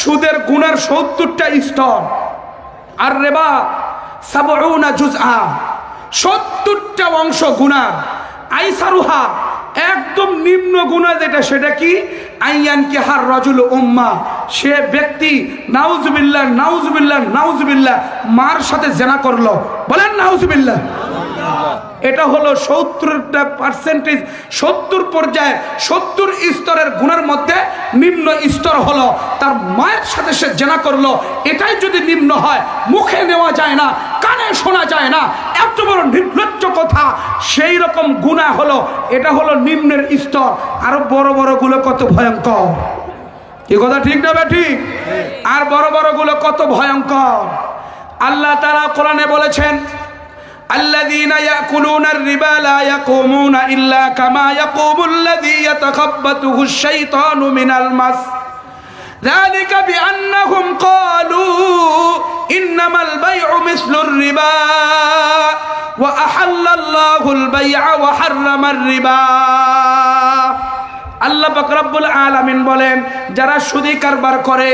সুদের গুণের সত্তরটা স্তর। আর রেবা, সাবউনা জুজআ। সত্তরটা অংশ গুনার আইসারুহা, একদম নিম্ন গুণা যেটা, সেটা কি? আইয়ান কি হার রজুল উম্মা। সে ব্যক্তি নাউজুবিল্লাহ নাউজুবিল্লাহ নাউজুবিল্লাহ, মার সাথে জেনা করল। বলেন নাউজুবিল্লাহ। এটা হলো সত্তরটা পার্সেন্টেজ সত্তর পর্যায়ে সত্তর স্তরের গুণের মধ্যে নিম্ন স্তর হলো তার মায়ের সাথে সে জেনা করল এটাই যদি নিম্ন হয় মুখে নেওয়া যায় না কানে শোনা যায় না এত বড় নির্লজ্জ কথা সেই রকম গুণা হলো এটা হলো নিম্নের স্তর আরও বড় বড়গুলো কত ভয়ঙ্কর। এ কথা ঠিক না বে ঠিক? আর বড় বড়গুলো কত ভয়ঙ্কর। আল্লাহ তারা কোরআনে বলেছেন الذين يأكلون الربا لا يقومون إلا كما يقوم الذي يتخبطه الشيطان من المس ذلك بأنهم قالوا إنما البيع مثل الربا وأحل الله البيع وحرم الربا আল্লাহ বকরাবুল আলামিন বলেন, যারা সুদি কারবার করে,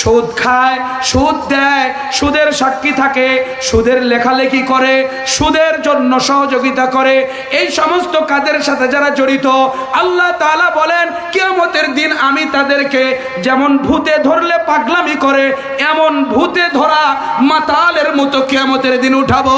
সুদ খায়, সুদ দেয়, সুদের সাক্ষী থাকে, সুদের লেখালেখি করে, সুদের জন্য সহযোগিতা করে, এই সমস্ত কাজের সাথে যারা জড়িত, আল্লাহ তাআলা বলেন, কিয়ামতের দিন আমি তাদেরকে যেমন ভূতে ধরলে পাগলামি করে, এমন ভূতে ধরা মাতালের মতো কিয়ামতের দিন উঠাবো।